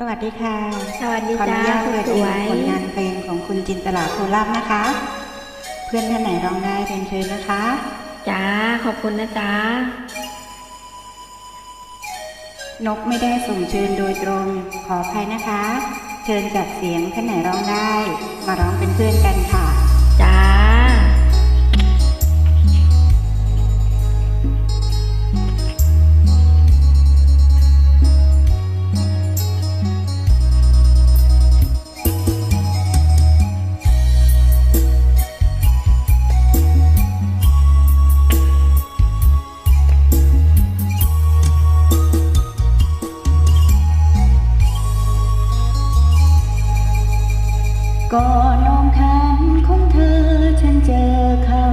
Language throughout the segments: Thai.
สวัสดีค่ะ สวัสดีขออจ้านุญาตคุณเปิดสอินวยผลงานเพลงของคุณจินตลาโคราบนะคะ เพื่อนท่านไหนร้องได้เรียนเชิญนะคะจ้าขอบคุณนะจ้านกไม่ได้ส่งเชิญโดยตรง ขออภัยนะคะ เชิญจากเสียงท่านไหนร้องได้ มาร้องเป็นเพื่อนกันค่ะ ก่อนน้องคันของเธอฉันเจอเขา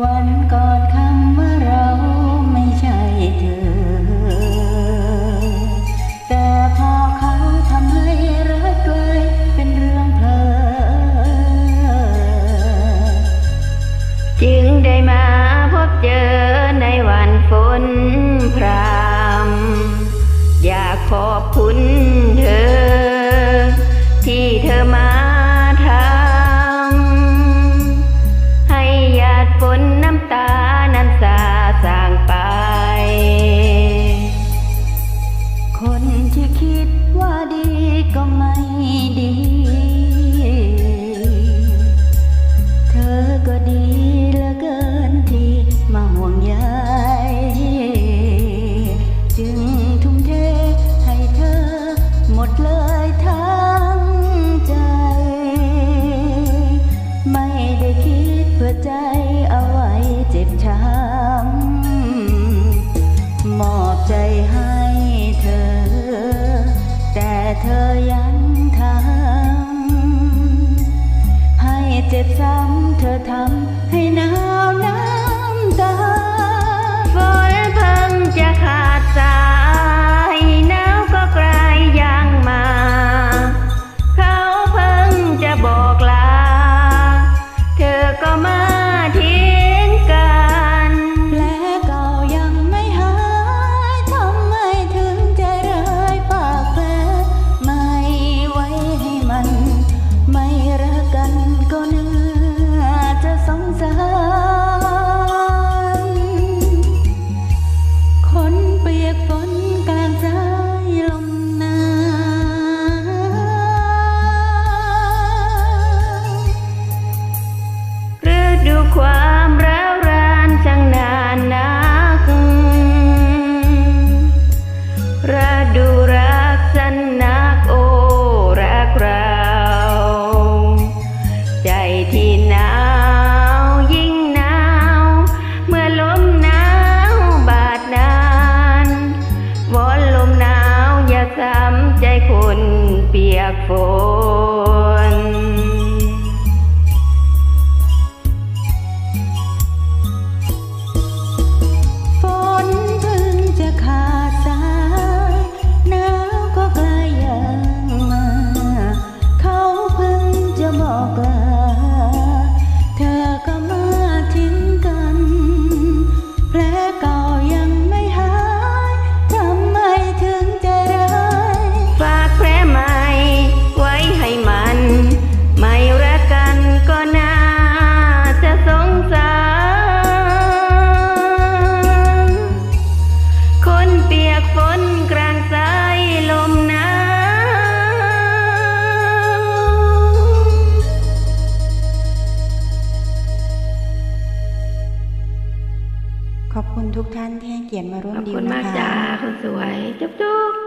วันก่อนคำว่าเราไม่ใช่เธอ แต่พอเขาทำให้รักไกลเป็นเรื่องเพลอจึงได้มาพบเจอในวันฝนพรำอยากขอบคุณ เปียกฝน ขอบคุณทุกท่านที่ให้เกียรติมาร่วมขอบดิวคุณนะมากคะจ้าคุณสวย จุ๊บจุ๊บ